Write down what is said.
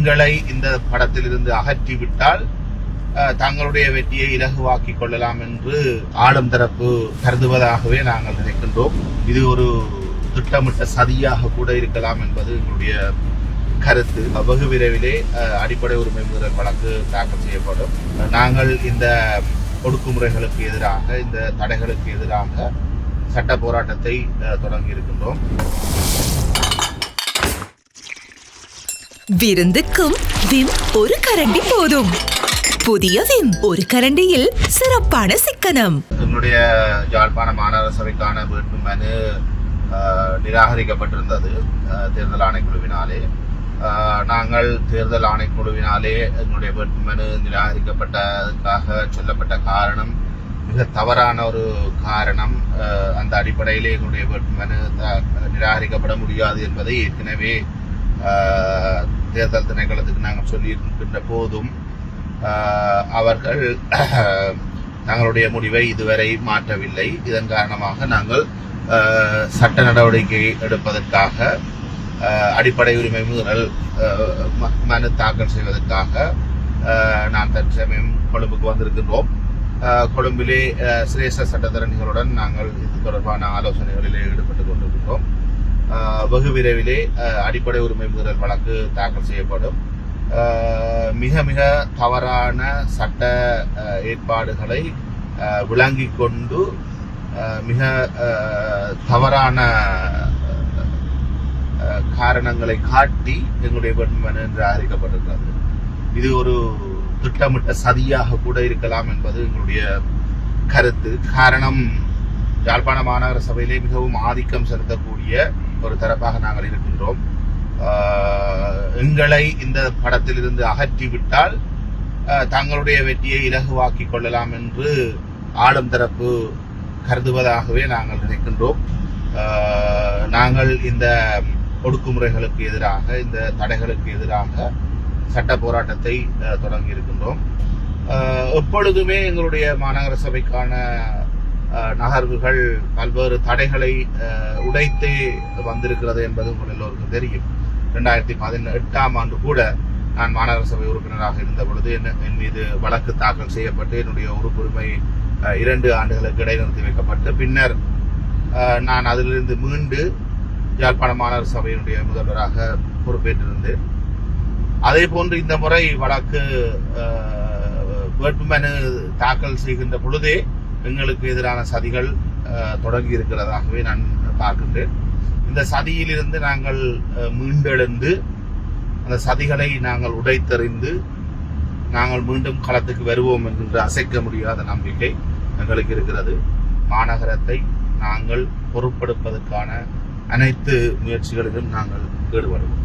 பெண்களை இந்த படத்திலிருந்து அகற்றிவிட்டால் தங்களுடைய வெற்றியை இலகுவாக்கிக் கொள்ளலாம் என்று ஆளும் தரப்பு கருதுவதாகவே நாங்கள் நினைக்கின்றோம். இது ஒரு திட்டமிட்ட சதியாக கூட இருக்கலாம் என்பது எங்களுடைய கருத்து. வெகு விரைவிலே அடிப்படை உரிமை மீறல் வழக்கு தாக்கல் செய்யப்படும். நாங்கள் இந்த ஒடுக்குமுறைகளுக்கு எதிராக இந்த தடைகளுக்கு எதிராக சட்ட போராட்டத்தை தொடங்கி இருக்கின்றோம். விருந்துக்கும் விம் ஒரு கரண்டி போதும். புதிய விம் ஒரு கரண்டியில் சிறப்பான சிக்கனம். எங்களுடைய யாழ்ப்பாண மாநகர சபைக்கான வேட்பு மனு நிராகரிக்கப்பட்டிருந்தது தேர்தல் ஆணைக்குழுவினாலே. நாங்கள் தேர்தல் ஆணைக்குழுவினாலே எங்களுடைய வேட்பு மனு நிராகரிக்கப்பட்டதற்காக சொல்லப்பட்ட காரணம் மிக தவறான ஒரு காரணம் அந்த அடிப்படையிலே எங்களுடைய வேட்பு மனு நிராகரிக்கப்பட முடியாது என்பதை ஏற்கனவே தேர்தல் திணைக்களத்துக்கு நாங்கள் சொல்லியிருக்கின்ற போதும் அவர்கள் தங்களுடைய முடிவை இதுவரை மாற்றவில்லை. இதன் காரணமாக நாங்கள் சட்ட நடவடிக்கை எடுப்பதற்காக அடிப்படை உரிமை மீறல் ம- மனு தாக்கல் செய்வதற்காக அஹ், நான் தற்சமயம் கொழும்புக்கு வந்திருக்கின்றோம். கொழும்பிலே சிரேஷ்ட சட்டத்தரணிகளுடன் நாங்கள் இது தொடர்பான ஆலோசனைகளிலே ஈடுபட்டு வெகு விரைவிலே அடிப்படை உரிமை மீறல் வழக்கு தாக்கல் செய்யப்படும். மிக மிக தவறான சட்ட ஏற்பாடுகளை விளங்கி கொண்டு மிக தவறான காரணங்களை காட்டி எங்களுடைய வேட்புமனு என்று அறிவிக்கப்பட்டிருக்கிறது. இது ஒரு திட்டமிட்ட சதியாக கூட இருக்கலாம் என்பது எங்களுடைய கருத்து. காரணம் யாழ்ப்பாண மாநகர சபையிலே மிகவும் ஆதிக்கம் செலுத்தக்கூடிய ஒரு தரப்பாக நாங்கள் இருக்கின்றோம். எங்களை இந்த படத்திலிருந்து அகற்றிவிட்டால் தங்களுடைய வெற்றியை இலகுவாக்கிக் கொள்ளலாம் என்று ஆளும் தரப்பு கருதுவதாகவே நாங்கள் நினைக்கின்றோம். நாங்கள் இந்த ஒடுக்குமுறைகளுக்கு எதிராக இந்த தடைகளுக்கு எதிராக சட்ட போராட்டத்தை தொடங்கி இருக்கின்றோம் எப்பொழுதுமே எங்களுடைய மாநகர சபைக்கான நகர்வுகள் பல்வேறு தடைகளை உடைத்தே வந்திருக்கிறது என்பது உங்கள் எல்லோருக்கும் தெரியும். ரெண்டாயிரத்தி பதினெட்டாம் ஆண்டு கூட நான் மாநகர சபை உறுப்பினராக இருந்த பொழுது என்ன- என் மீது வழக்கு தாக்கல் செய்யப்பட்டு என்னுடைய உறுப்புரிமை இரண்டு ஆண்டுகளுக்கு இடைநிறுத்தி வைக்கப்பட்டு பின்னர் நான் அதிலிருந்து மீண்டு யாழ்ப்பாண மாநகர சபையினுடைய முதல்வராக பொறுப்பேற்றிருந்தேன் அதே போன்று இந்த முறை வழக்கு வேட்புமனு தாக்கல் செய்கின்ற பொழுதே எங்களுக்கு எதிரான சதிகள் தொடங்கி இருக்கிறதாகவே நான் பார்க்கின்றேன். இந்த சதியிலிருந்து நாங்கள் மீண்டெழுந்து அந்த சதிகளை நாங்கள் உடைத்தெறிந்து நாங்கள் மீண்டும் களத்துக்கு வருவோம் என்கின்ற அசைக்க முடியாத நம்பிக்கை எங்களுக்கு இருக்கிறது. மாநகரத்தை நாங்கள் பொறுப்பெடுப்பதற்கான அனைத்து முயற்சிகளிலும் நாங்கள் ஈடுபடுவோம்.